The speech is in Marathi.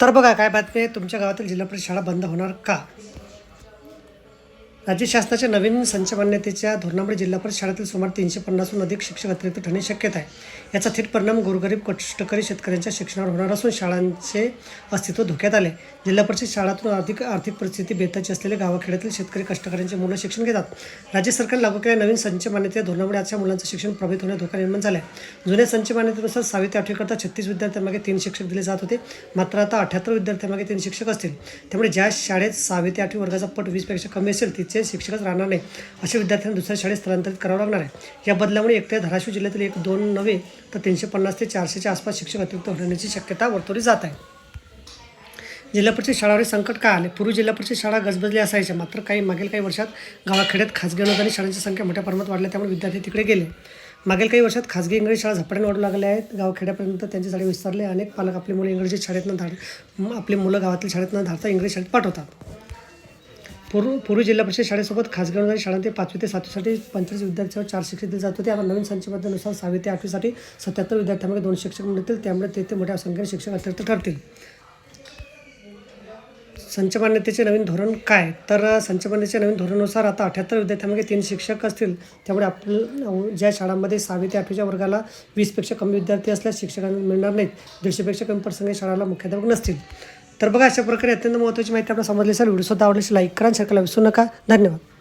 तर बघा काय बातमी आहे? तुमच्या गावातील जिल्हा परिषद शाळा बंद होणार का? राज्य शासनाच्या नवीन संच मान्यतेच्या धोरणामुळे जिल्हा परिषद शाळेतील सुमारे तीनशे पन्नासहून अधिक शिक्षक अतिरिक्त ठरणे शक्यता आहे. याचा थेट परिणाम गोरगरीब कष्टकरी शेतकऱ्यांच्या शिक्षणावर होणार असून शाळांचे अस्तित्व धोक्यात आले. जिल्हा परिषद शाळातून आर्थिक आर्थिक परिस्थिती बेताची असलेले गावाखेड्यातील शेतकरी कष्टकऱ्यांचे मुलं शिक्षण घेतात. राज्य सरकार लागू केलेल्या नवीन संच मान्यते धोरणामुळे आजच्या मुलांचं शिक्षण प्रभावित होण्यास धोका निर्माण झाला आहे जुन्या संच मान्यतेनुसार सहावी ते आठवीकरता छत्तीस विद्यार्थ्यांमागे तीन शिक्षक दिले जात होते. मात्र आता अठ्याहत्तर विद्यार्थ्यांमागे तीन शिक्षक असतील. त्यामुळे ज्या शाळेत सहावी ते आठवी वर्गाचा पट वीसपेक्षा कमी असेल तिचे शिक्षकच राहणार नाही. अशा विद्यार्थ्यांना दुसऱ्या शाळेत स्थलांतरित करावं लागणार आहे. या बदलामुळे एकट्या धाराशिव जिल्ह्यातील एक दोन नव्हे तर तीनशे पन्नास ते चारशेच्या आसपास शिक्षक अतिरिक्त होण्याची शक्यता वर्तवली जात आहे. जिल्हा परिषद शाळावर संकट का आले? पूर्वी जिल्हा परिषद शाळा गजबजल्या असायच्या. मात्र काही मागील काही वर्षात गावाखेड्यात खाजगी अनुदानित शाळांची संख्या मोठ्या प्रमाणात वाढल्या त्यामुळे विद्यार्थी तिकडे गेले. मागील काही वर्षात खाजगी इंग्रजी शाळा झपाट्याने वाढू लागल्या आहेत. गावखेड्यापर्यंत त्यांचे शाळे विस्तारले. अनेक पालक आपली मुलं इंग्रजी शाळेतनं धाड आपली मुलं गावातील शाळेत न धाडता इंग्रजी शाळेत पाठवतात. पूर्व पूर्वी जिल्हा परिषद शाळेसोबत खासगी अनुदान शाळांमध्ये पाचवी ते सातवीसाठी पंचवीस विद्यार्थ्यांवर चार शिक्षक दिले जात होते. आता नवीन संचबद्धनुसार सहावी ते आठवीसाठी सत्याहत्तर विद्यार्थ्यांमध्ये दोन शिक्षक मिळतील त्यामुळे तेथे मोठ्या संख्येने शिक्षक अतिरिक्त ठरतील. संच मान्यतेचे नवीन धोरण काय? तर संचमान्यतेच्या नवीन धोरणानुसार आता अठ्याहत्तर विद्यार्थ्यांमध्ये तीन शिक्षक असतील. त्यामुळे आपलं ज्या शाळांमध्ये सहावी ते आठवीच्या वर्गाला वीसपेक्षा कमी विद्यार्थी असल्यास शिक्षकांना मिळणार नाहीत. दीडशेपेक्षा कमी प्रसंगी शाळाला मुख्याध्यापक नसतील. तर बघा अशा प्रकारे अत्यंत महत्त्वाची माहिती आपल्याला समजली असेल व्हिडिओ सुद्धा आवडल्यास लाईक करा आणि शेअर करायला विसरू नका. धन्यवाद.